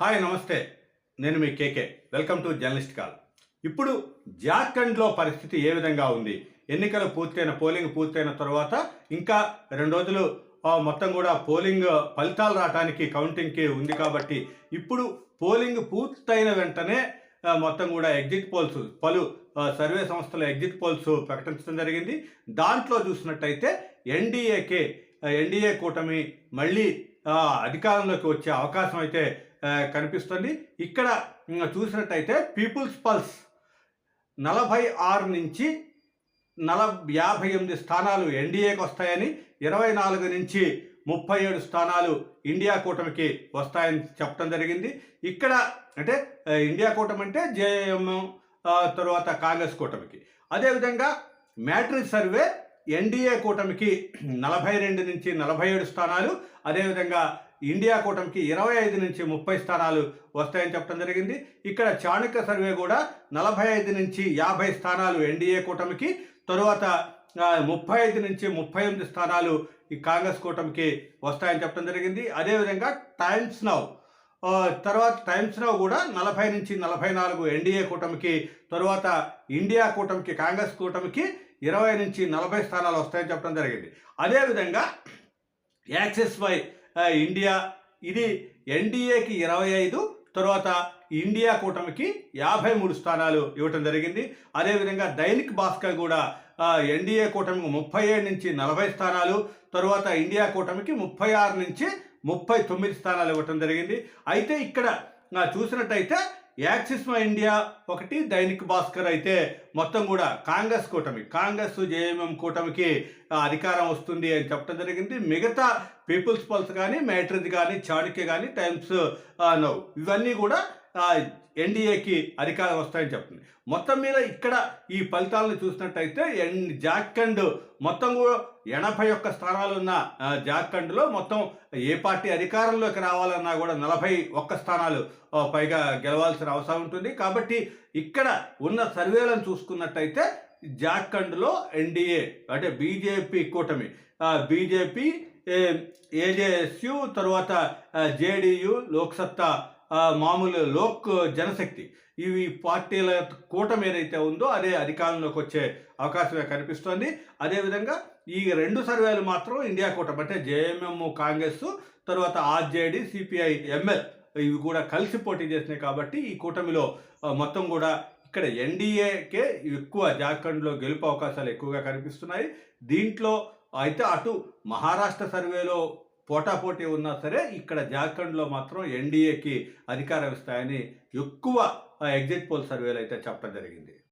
Hi నమస్తే. నేను మీ KK. Welcome to journalist call. ఇప్పుడు జార్ఖండ్లో పరిస్థితి ఏ విధంగా ఉంది? ఎన్నికలు పూర్తయిన పోలింగ్ పూర్తయిన తర్వాత ఇంకా రెండు రోజులు మొత్తం కూడా పోలింగ్ ఫలితాలు రావడానికి కౌంటింగ్కి ఉంది కాబట్టి ఇప్పుడు పోలింగ్ పూర్తయిన వెంటనే మొత్తం కూడా ఎగ్జిట్ పోల్స్ పలు సర్వే సంస్థల ఎగ్జిట్ పోల్స్ ప్రకటించడం జరిగింది. దాంట్లో చూసినట్టయితే ఎన్డీఏకే ఎన్డీఏ కూటమి మళ్ళీ అధికారంలోకి వచ్చే అవకాశం అయితే కనిపిస్తుంది. ఇక్కడ చూసినట్టయితే పీపుల్స్ పల్స్ నలభై ఆరు నుంచి నల యాభై ఎనిమిది స్థానాలు ఎన్డీఏకి వస్తాయని ఇరవై నాలుగు నుంచి ముప్పై ఏడు స్థానాలు ఇండియా కూటమికి వస్తాయని చెప్పడం జరిగింది. ఇక్కడ అంటే ఇండియా కూటమి అంటే జేఎం తర్వాత కాంగ్రెస్ కూటమికి. అదేవిధంగా మ్యాట్రిక్ సర్వే ఎన్డీఏ కూటమికి నలభై రెండు నుంచి నలభై ఏడు స్థానాలు అదేవిధంగా ఇండియా కూటమికి ఇరవై ఐదు నుంచి ముప్పై స్థానాలు వస్తాయని చెప్పడం జరిగింది. ఇక్కడ చాణక్య సర్వే కూడా నలభై ఐదు నుంచి యాభై స్థానాలు ఎన్డీఏ కూటమికి తరువాత ముప్పై ఐదు నుంచి ముప్పై ఎనిమిది స్థానాలు ఈ కాంగ్రెస్ కూటమికి వస్తాయని చెప్పడం జరిగింది. అదేవిధంగా టైమ్స్ నౌ తర్వాత టైమ్స్ నౌ కూడా నలభై నుంచి నలభై నాలుగు ఎన్డీఏ కూటమికి తరువాత ఇండియా కూటమికి కాంగ్రెస్ కూటమికి ఇరవై నుంచి నలభై స్థానాలు వస్తాయని చెప్పడం జరిగింది. అదేవిధంగా యాక్సిస్ వై ఇండియా ఇది ఎన్డీఏకి ఇరవై ఐదు తర్వాత ఇండియా కూటమికి యాభై మూడు స్థానాలు ఇవ్వటం జరిగింది. అదేవిధంగా దైనిక్ భాస్కర్ కూడా ఎన్డీఏ కూటమికి ముప్పై ఏడు నుంచి నలభై స్థానాలు తరువాత ఇండియా కూటమికి ముప్పై ఆరు నుంచి ముప్పై తొమ్మిది స్థానాలు ఇవ్వటం జరిగింది. అయితే ఇక్కడ చూసినట్టయితే యాక్సిస్ మై ఇండియా ఒకటి దైనిక్ భాస్కర్ అయితే మొత్తం కూడా కాంగ్రెస్ కూటమి కాంగ్రెస్ జేఎంఎం కూటమికి అధికారం వస్తుంది అని చెప్పడం జరిగింది. మిగతా పీపుల్స్ పల్స్ కానీ మ్యాట్రిజ్ కానీ చాణక్య కానీ టైమ్స్ నౌ. ఇవన్నీ కూడా ఎన్డీఏకి అధికారం వస్తాయని చెప్తుంది. మొత్తం మీద ఇక్కడ ఈ ఫలితాలను చూసినట్టయితే ఎన్ జార్ఖండ్ మొత్తం కూడా ఎనభై ఒక్క స్థానాలు ఉన్న జార్ఖండ్లో మొత్తం ఏ పార్టీ అధికారంలోకి రావాలన్నా కూడా నలభై ఒక్క స్థానాలు పైగా గెలవాల్సిన అవసరం ఉంటుంది. కాబట్టి ఇక్కడ ఉన్న సర్వేలను చూసుకున్నట్టయితే జార్ఖండ్లో ఎన్డీఏ అంటే బీజేపీ కూటమి బీజేపీ ఏజేఎస్యు తర్వాత జేడీయూ లోక్సత్తా మామూలు లోక్ జనశక్తి. ఇవి పార్టీల కూటమి ఏదైతే ఉందో అదే అధికారంలోకి వచ్చే అవకాశమే కనిపిస్తోంది. అదేవిధంగా ఈ రెండు సర్వేలు మాత్రం ఇండియా కూటమి అంటే జేఎంఎం కాంగ్రెస్ తర్వాత ఆర్జేడి సిపిఐ ఎంఎల్ ఇవి కూడా కలిసి పోటీ చేసినాయి కాబట్టి ఈ కూటమిలో మొత్తం కూడా ఇక్కడ ఎన్డీఏకే ఎక్కువ జార్ఖండ్లో గెలుపు అవకాశాలు ఎక్కువగా కనిపిస్తున్నాయి. దీంట్లో అయితే అటు మహారాష్ట్ర సర్వేలో పోటాపోటీ ఉన్నా సరే ఇక్కడ జార్ఖండ్లో మాత్రం ఎన్డీఏకి అధికారం ఇస్తాయని ఎక్కువ ఎగ్జిట్ పోల్ సర్వేలు అయితే చెప్పడం జరిగింది.